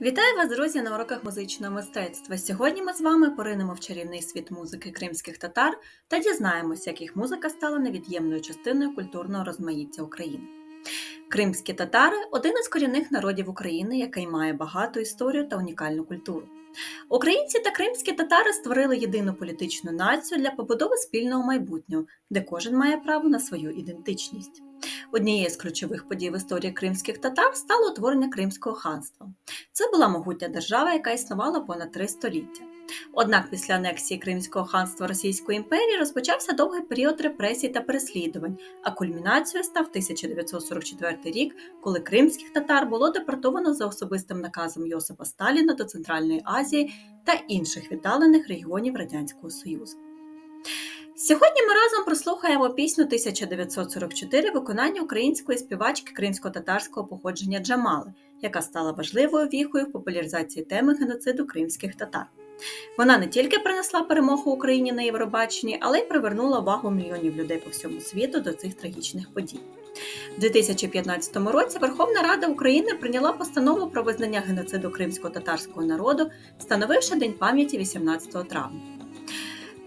Вітаю вас, друзі, на уроках музичного мистецтва. Сьогодні ми з вами поринемо в чарівний світ музики кримських татар та дізнаємося, як їх музика стала невід'ємною частиною культурного розмаїття України. Кримські татари один із корінних народів України, який має багату історію та унікальну культуру. Українці та кримські татари створили єдину політичну націю для побудови спільного майбутнього, де кожен має право на свою ідентичність. Однією з ключових подій в історії кримських татар стало утворення Кримського ханства. Це була могутня держава, яка існувала понад три століття. Однак після анексії Кримського ханства Російської імперії розпочався довгий період репресій та переслідувань, а кульмінацією став 1944 рік, коли кримських татар було депортовано за особистим наказом Йосипа Сталіна до Центральної Азії та інших віддалених регіонів Радянського Союзу. Сьогодні ми разом прослухаємо пісню 1944 виконання української співачки кримсько-татарського походження Джамали, яка стала важливою віхою в популяризації теми геноциду кримських татар. Вона не тільки принесла перемогу Україні на Євробаченні, але й привернула увагу мільйонів людей по всьому світу до цих трагічних подій. У 2015 році Верховна Рада України прийняла постанову про визнання геноциду кримсько-татарського народу, встановивши День пам'яті 18 травня.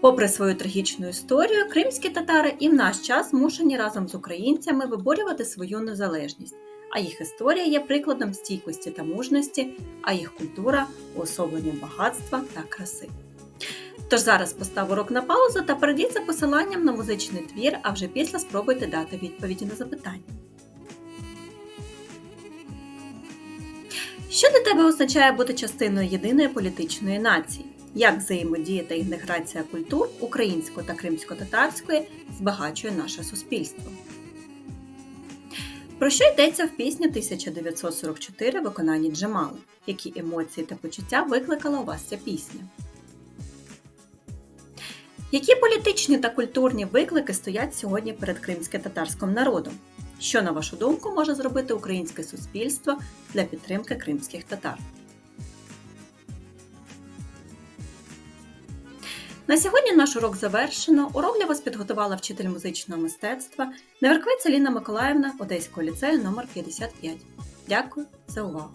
Попри свою трагічну історію, кримські татари і в наш час змушені разом з українцями виборювати свою незалежність, а їх історія є прикладом стійкості та мужності, а їх культура уособленням багатства та краси. Тож зараз постав урок на паузу та перейдіть посиланням на музичний твір, а вже після спробуйте дати відповіді на запитання. Що для тебе означає бути частиною єдиної політичної нації? Як взаємодія та інтеграція культур української та кримсько-татарської збагачує наше суспільство? Про що йдеться в пісні 1944 виконанні Джемали? Які емоції та почуття викликала у вас ця пісня? Які політичні та культурні виклики стоять сьогодні перед кримсько-татарським народом? Що, на вашу думку, може зробити українське суспільство для підтримки кримських татар? На сьогодні наш урок завершено. Урок для вас підготувала вчитель музичного мистецтва Неверквиця Ліна Миколаївна Одеського ліцею номер 55 Дякую за увагу!